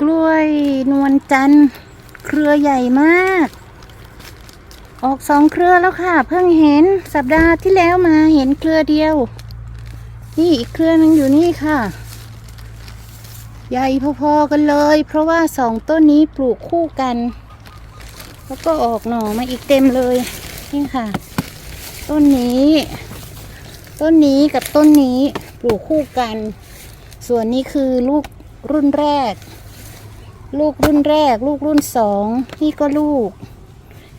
กล้วยนวลจันทร์เครือใหญ่มาก ออกสองเครือแล้วค่ะ เพิ่งเห็นสัปดาห์ที่แล้วมาเห็นเครือเดียว นี่อีกเครือหนึงอยู่นี่ค่ะ ใหญ่พอๆกันเลย เพราะว่าสองต้นนี้ปลูกคู่กัน แล้วก็ออกหน่อมาอีกเต็มเลยนี่ค่ะ ต้นนี้ ต้นนี้กับต้นนี้ปลูกคู่กัน ส่วนนี้คือลูกรุ่นแรก ลูกรุ่นแรก ลูกรุ่นสองนี่ก็ลูก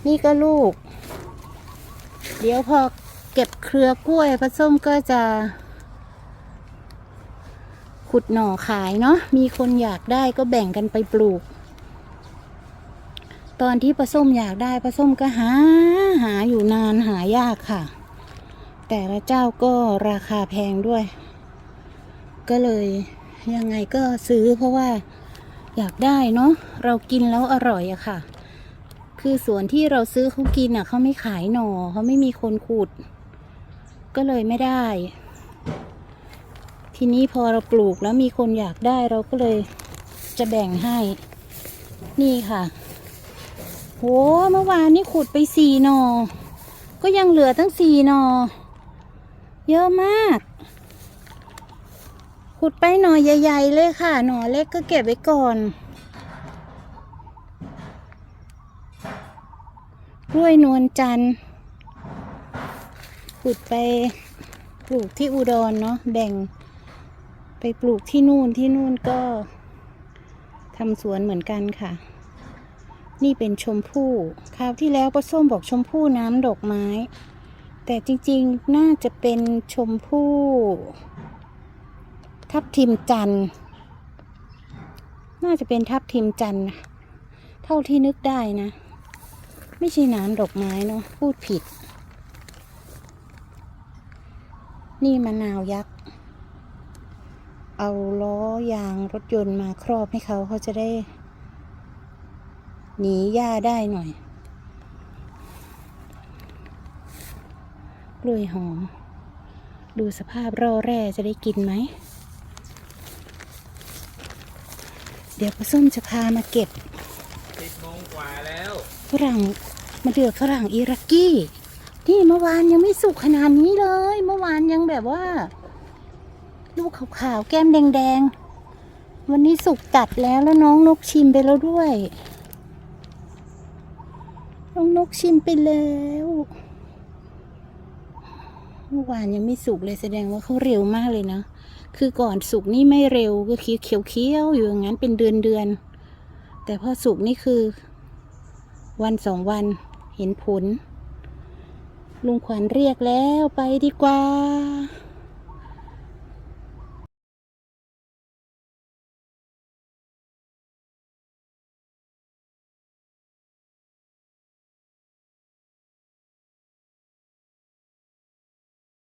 นี่ก็ลูก เดี๋ยวพอเก็บเครือกล้วยพระส้มก็จะ ขุดหน่อขายเนาะมีคนอยากได้ก็แบ่งกันไปปลูก ตอนที่ปลาส้มอยากได้ปลาส้มก็หาหาอยู่นานหายากค่ะ แต่ละเจ้าก็ราคาแพงด้วย ก็เลยยังไงก็ซื้อเพราะว่า อยากได้เนาะเรากินแล้วอร่อยอะค่ะ คือสวนที่เราซื้อเขากินอะเขาไม่ขายหน่อเขาไม่มีคนขุด ก็เลยไม่ได้ ทีนี้พอเราปลูกแล้วมีคนอยากได้เราก็เลยจะแบ่งให้ นี่ค่ะโหเมื่อวานนี่ขุดไปสี่หนอ ก็ยังเหลือตั้งสี่หนอ เยอะมาก ขุดไปหน่อใหญ่ ๆ เลยค่ะ หน่อเล็กก็เก็บไว้ก่อน กล้วยนวลจันทร์ขุดไปปลูกที่อุดรเนาะแบ่ง ไปปลูกที่นู่นที่นู่นก็ทำสวนเหมือนกันค่ะ นี่เป็นชมพู่คราวที่แล้วป้าส้มบอกชมพู่น้ำดอกไม้ แต่จริงๆน่าจะเป็นชมพู่ ทับทิมจันน่าจะเป็นทับทิมจันเท่าที่นึกได้นะ ไม่ใช่น้ำดอกไม้เนาะพูดผิด นี่มะนาวยักษ์ เอาล้อยางรถยนต์มาครอบให้เขาเขาจะได้หนีหญ้าได้หน่อย กล้วยหอม ดูสภาพร่อแร่จะได้กินไหม เดี๋ยวป้าส้มจะพามาเก็บสิบโมงกว่าแล้วฝรั่งมาเดือดฝรั่งอิรักกี้นี่เมื่อวานยังไม่สุกขนาดนี้เลย เมื่อวานยังแบบว่า ลูกขาวๆแก้มแดงๆ วันนี้สุกตัดแล้วแล้วน้องนกชิมไปแล้วด้วย น้องนกชิมไปแล้ว เมื่อวานยังไม่สุกเลยแสดงว่าเขาเร็วมากเลยนะ คือก่อนสุกนี่ไม่เร็วก็เคียวเขียวๆอยู่อย่างนั้นเป็นเดือนเดือนๆแต่พอสุกนี่คือ วันสองวันเห็นผล ลุงขวัญเรียกแล้วไปดีกว่า